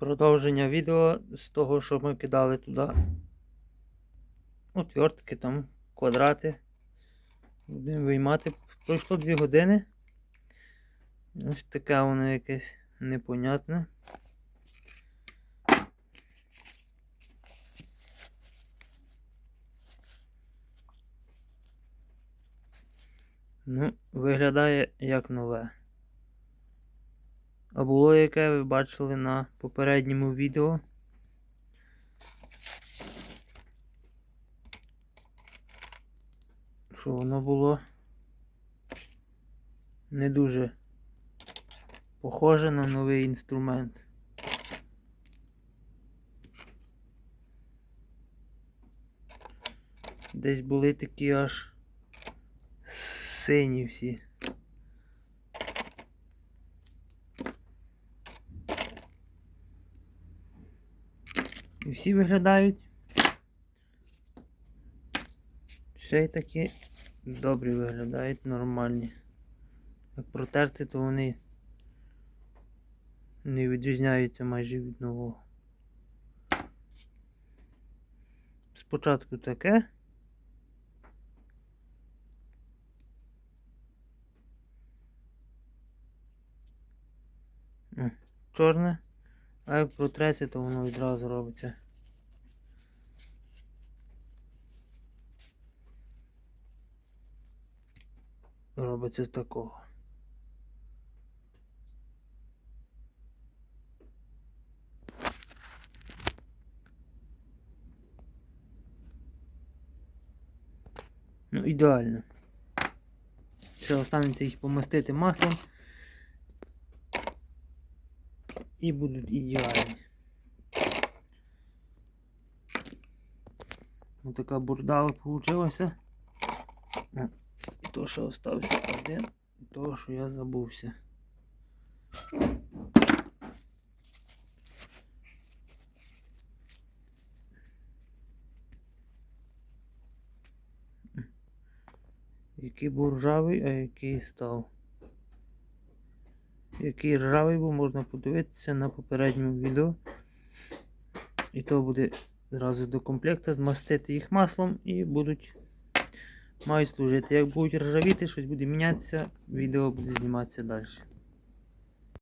Продовження відео з того, що ми кидали туди. Отвертки там, квадрати. Будемо виймати. Пройшло 2 години. Ось таке воно якесь непонятне. Ну, виглядає як нове. А було яке ви бачили на попередньому відео. Що воно було не дуже похоже на новий інструмент. Десь були такі аж сині всі. І всі виглядають. Ще й такі добрі виглядають, нормальні. Як протерти, то вони не відрізняються майже від нового. Спочатку таке. Чорне, а як протреться, то воно відразу робиться. Робиться з такого. Ну, ідеально. Ще останеться їх помастити маслом. І будуть ідеальні. Ось така бурдава. О, і то, що остався один, і то, що я забувся. Який був ржавий, а який став. Який ржавий був, можна подивитися на попередньому відео. І то буде зразу до комплекта змастити їх маслом і будуть мають служити. Як будуть ржавіти, щось буде мінятися, відео буде зніматися далі.